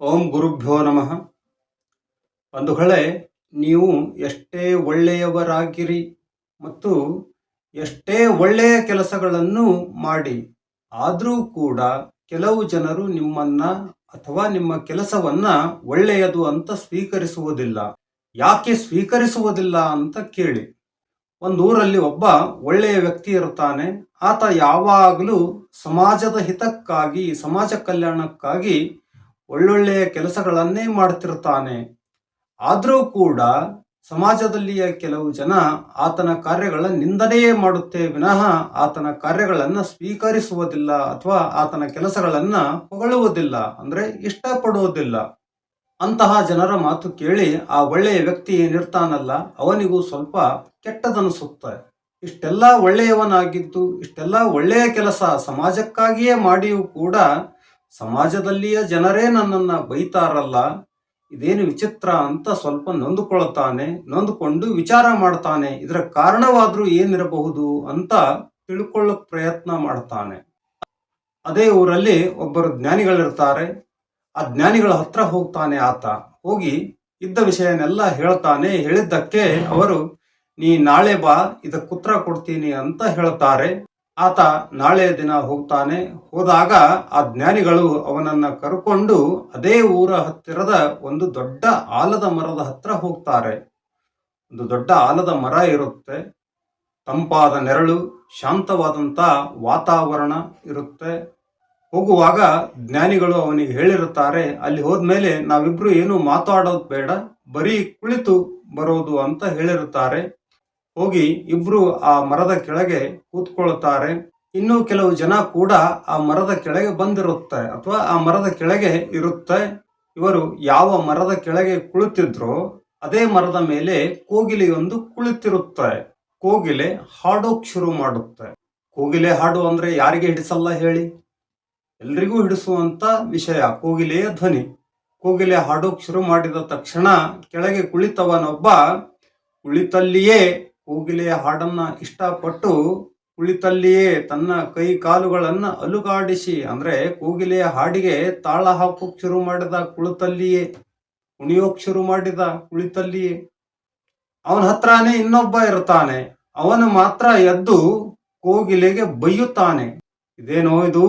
ಓಂ ಗುರುಭ್ಯೋ ನಮಃ. ಬಂಧುಗಳೇ, ನೀವು ಎಷ್ಟೇ ಒಳ್ಳೆಯವರಾಗಿರಿ ಮತ್ತು ಎಷ್ಟೇ ಒಳ್ಳೆಯ ಕೆಲಸಗಳನ್ನು ಮಾಡಿ, ಆದರೂ ಕೂಡ ಕೆಲವು ಜನರು ನಿಮ್ಮನ್ನ ಅಥವಾ ನಿಮ್ಮ ಕೆಲಸವನ್ನ ಒಳ್ಳೆಯದು ಅಂತ ಸ್ವೀಕರಿಸುವುದಿಲ್ಲ. ಯಾಕೆ ಸ್ವೀಕರಿಸುವುದಿಲ್ಲ ಅಂತ ಕೇಳಿ. ಒಂದು ಊರಲ್ಲಿ ಒಬ್ಬ ಒಳ್ಳೆಯ ವ್ಯಕ್ತಿ ಇರುತ್ತಾನೆ. ಆತ ಯಾವಾಗಲೂ ಸಮಾಜದ ಹಿತಕ್ಕಾಗಿ, ಸಮಾಜ ಕಲ್ಯಾಣಕ್ಕಾಗಿ ಒಳ್ಳೊಳ್ಳೆಯ ಕೆಲಸಗಳನ್ನೇ ಮಾಡ್ತಿರ್ತಾನೆ. ಆದರೂ ಕೂಡ ಸಮಾಜದಲ್ಲಿಯ ಕೆಲವು ಜನ ಆತನ ಕಾರ್ಯಗಳ ನಿಂದನೆಯೇ ಮಾಡುತ್ತೆ ವಿನಃ ಆತನ ಕಾರ್ಯಗಳನ್ನು ಸ್ವೀಕರಿಸುವುದಿಲ್ಲ ಅಥವಾ ಆತನ ಕೆಲಸಗಳನ್ನು ಹೊಗಳುವುದಿಲ್ಲ, ಅಂದ್ರೆ ಇಷ್ಟಪಡುವುದಿಲ್ಲ. ಅಂತಹ ಜನರ ಮಾತು ಕೇಳಿ ಆ ಒಳ್ಳೆಯ ವ್ಯಕ್ತಿ ಏನಿರ್ತಾನಲ್ಲ, ಅವನಿಗೂ ಸ್ವಲ್ಪ ಕೆಟ್ಟದನಿಸುತ್ತೆ ಇಷ್ಟೆಲ್ಲ ಒಳ್ಳೆಯವನಾಗಿದ್ದು, ಇಷ್ಟೆಲ್ಲ ಒಳ್ಳೆಯ ಕೆಲಸ ಸಮಾಜಕ್ಕಾಗಿಯೇ ಮಾಡಿಯೂ ಕೂಡ ಸಮಾಜದಲ್ಲಿಯ ಜನರೇ ನನ್ನನ್ನ ಬೈತಾರಲ್ಲ, ಇದೇನು ವಿಚಿತ್ರ ಅಂತ ಸ್ವಲ್ಪ ನೊಂದುಕೊಳ್ಳುತ್ತಾನೆ ನೊಂದುಕೊಂಡು ವಿಚಾರ ಮಾಡ್ತಾನೆ. ಇದರ ಕಾರಣವಾದರೂ ಏನಿರಬಹುದು ಅಂತ ತಿಳ್ಕೊಳ್ಳೋಕ್ ಪ್ರಯತ್ನ ಮಾಡ್ತಾನೆ. ಅದೇ ಊರಲ್ಲಿ ಒಬ್ಬರು ಜ್ಞಾನಿಗಳಿರ್ತಾರೆ. ಆ ಜ್ಞಾನಿಗಳ ಹತ್ರ ಹೋಗ್ತಾನೆ ಆತ. ಹೋಗಿ ಇದ್ದ ವಿಷಯನೆಲ್ಲ ಹೇಳ್ತಾನೆ. ಹೇಳಿದ್ದಕ್ಕೆ ಅವರು, ನೀ ನಾಳೆ ಬಾ, ಇದಕ್ಕೆ ಉತ್ತರ ಕೊಡ್ತೀನಿ ಅಂತ ಹೇಳ್ತಾರೆ. ಆತ ನಾಳೆ ದಿನ ಹೋಗ್ತಾನೆ. ಹೋದಾಗ ಆ ಜ್ಞಾನಿಗಳು ಅವನನ್ನ ಕರ್ಕೊಂಡು ಅದೇ ಊರ ಹತ್ತಿರದ ಒಂದು ದೊಡ್ಡ ಆಲದ ಮರದ ಹತ್ರ ಹೋಗ್ತಾರೆ. ಒಂದು ದೊಡ್ಡ ಆಲದ ಮರ ಇರುತ್ತೆ. ತಂಪಾದ ನೆರಳು, ಶಾಂತವಾದಂತ ವಾತಾವರಣ ಇರುತ್ತೆ. ಹೋಗುವಾಗ ಜ್ಞಾನಿಗಳು ಅವನಿಗೆ ಹೇಳಿರುತ್ತಾರೆ, ಅಲ್ಲಿ ಹೋದ್ಮೇಲೆ ನಾವಿಬ್ರು ಏನು ಮಾತಾಡೋದು ಬೇಡ. ಬರೀ ಕುಳಿತು ಬರೋದು ಅಂತ ಹೇಳಿರುತ್ತಾರೆ. ಹೋಗಿ ಇಬ್ರು ಆ ಮರದ ಕೆಳಗೆ ಕೂತ್ಕೊಳ್ತಾರೆ. ಇನ್ನು ಕೆಲವು ಜನ ಕೂಡ ಆ ಮರದ ಕೆಳಗೆ ಬಂದಿರುತ್ತೆ ಅಥವಾ ಆ ಮರದ ಕೆಳಗೆ ಇರುತ್ತೆ. ಇವರು ಯಾವ ಮರದ ಕೆಳಗೆ ಕುಳಿತಿದ್ರೋ ಅದೇ ಮರದ ಮೇಲೆ ಕೋಗಿಲೆಯೊಂದು ಕುಳಿತಿರುತ್ತೆ. ಕೋಗಿಲೆ ಹಾಡೋಕ್ ಶುರು ಮಾಡುತ್ತೆ. ಕೋಗಿಲೆ ಹಾಡು ಅಂದ್ರೆ ಯಾರಿಗೆ ಹಿಡಿಸಲ್ಲ ಹೇಳಿ? ಎಲ್ರಿಗೂ ಹಿಡಿಸುವಂತ ವಿಷಯ, ಕೋಗಿಲೆಯ ಧ್ವನಿ. ಕೋಗಿಲೆ ಹಾಡೋಕ್ ಶುರು ಮಾಡಿದ ತಕ್ಷಣ ಕೆಳಗೆ ಕುಳಿತವನೊಬ್ಬ ಕುಳಿತಲ್ಲಿಯೇ ಕೋಗಿಲೆಯ ಹಾಡನ್ನ ಇಷ್ಟಪಟ್ಟು ಕುಳಿತಲ್ಲಿಯೇ ತನ್ನ ಕೈ ಕಾಲುಗಳನ್ನು ಅಲುಗಾಡಿಸಿ, ಅಂದ್ರೆ ಕೋಗಿಲೆಯ ಹಾಡಿಗೆ ತಾಳ ಹಾಕೋಕ್ ಶುರು ಮಾಡಿದ ಕುಳಿತಲ್ಲಿಯೇ, ಕುಣಿಯೋಕ್ ಶುರು ಮಾಡಿದ ಕುಳಿತಲ್ಲಿಯೇ, ಅವನ ಹತ್ರನೇ ಇನ್ನೊಬ್ಬ ಇರ್ತಾನೆ. ಅವನು ಮಾತ್ರ ಎದ್ದು ಕೋಗಿಲೆಗೆ ಬೈಯುತ್ತಾನೆ. ಇದೇನೋ ಇದು?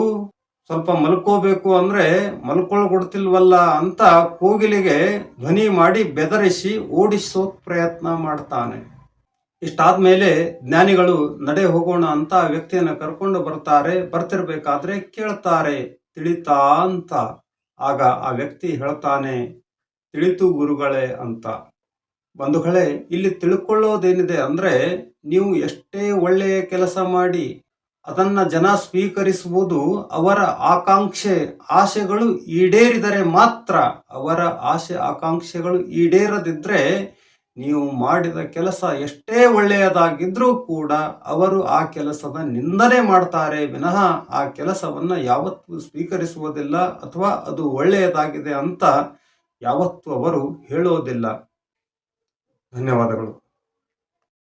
ಸ್ವಲ್ಪ ಮಲ್ಕೋಬೇಕು ಅಂದ್ರೆ ಮಲ್ಕೊಳ್ಗೊಡ್ತಿಲ್ವಲ್ಲ ಅಂತ ಕೋಗಿಲೆಗೆ ಧ್ವನಿ ಮಾಡಿ ಬೆದರಿಸಿ ಓಡಿಸೋಕ್ ಪ್ರಯತ್ನ ಮಾಡ್ತಾನೆ. ಇಷ್ಟಾದ್ಮೇಲೆ ಜ್ಞಾನಿಗಳು ನಡೆ ಹೋಗೋಣ ಅಂತ ವ್ಯಕ್ತಿಯನ್ನು ಕರ್ಕೊಂಡು ಬರ್ತಾರೆ ಬರ್ತಿರ್ಬೇಕಾದ್ರೆ ಕೇಳ್ತಾರೆ, ತಿಳಿತಾ ಅಂತ. ಆಗ ಆ ವ್ಯಕ್ತಿ ಹೇಳ್ತಾನೆ, ತಿಳಿತು ಗುರುಗಳೇ ಅಂತ. ಬಂಧುಗಳೇ, ಇಲ್ಲಿ ತಿಳ್ಕೊಳ್ಳೋದೇನಿದೆ ಅಂದ್ರೆ ನೀವು ಎಷ್ಟೇ ಒಳ್ಳೆಯ ಕೆಲಸ ಮಾಡಿ ಅದನ್ನ ಜನ ಸ್ವೀಕರಿಸುವುದು ಅವರ ಆಕಾಂಕ್ಷೆ ಆಶೆಗಳು ಈಡೇರಿದರೆ ಮಾತ್ರ ಅವರ ಆಶೆ ಆಕಾಂಕ್ಷೆಗಳು ಈಡೇರದಿದ್ರೆ ನೀವು ಮಾಡಿದ ಕೆಲಸ ಎಷ್ಟೇ ಒಳ್ಳೆಯದಾಗಿದ್ರೂ ಕೂಡ ಅವರು ಆ ಕೆಲಸದ ನಿಂದನೆ ಮಾಡ್ತಾರೆ ವಿನಃ ಆ ಕೆಲಸವನ್ನು ಯಾವತ್ತೂ ಸ್ವೀಕರಿಸುವುದಿಲ್ಲ ಅಥವಾ ಅದು ಒಳ್ಳೆಯದಾಗಿದೆ ಅಂತ ಯಾವತ್ತೂ ಅವರು ಹೇಳೋದಿಲ್ಲ. ಧನ್ಯವಾದಗಳು.